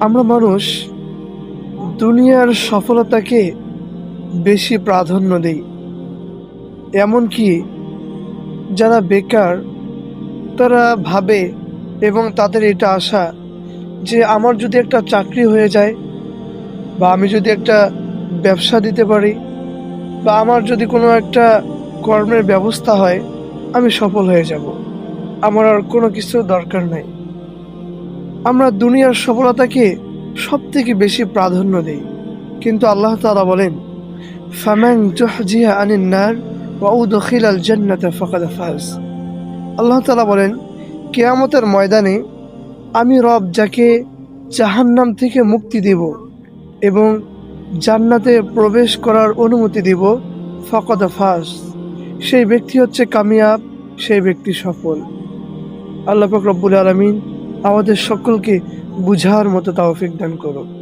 আমরা মানুষ, দুনিয়ার সফলতাকে বেশি প্রাধান্য দেই। এমনকি যারা বেকার, তারা ভাবে এবং তাদের এটা আশা যে আমার যদি একটা চাকরি হয়ে যায় বা আমি যদি একটা ব্যবসা দিতে পারি বা আমার যদি কোনো একটা কর্মের ব্যবস্থা হয়, আমি সফল হয়ে যাব। আমার আর কোনো কিছু দরকার নাই। আমরা দুনিয়ার সফলতাকে সব থেকে বেশি প্রাধান্য দিই। কিন্তু আল্লাহ তালা বলেন, ফামান জুহজিহা আনিন নার ওয়া উদখিল আল জান্নাতা ফাকাদ ফাজ। আল্লাহ তালা বলেন, কেয়ামতের ময়দানে আমি রব যাকে জাহান্নাম থেকে মুক্তি দিব এবং জান্নাতে প্রবেশ করার অনুমতি দিব ফকদ ফাজ। সেই ব্যক্তি হচ্ছে কামিয়াব, সেই ব্যক্তি সফল। আল্লাহ পাক রব্বুল আলমিন আমাদের সকলকে বুঝার মতো তাওফিক দান করুন।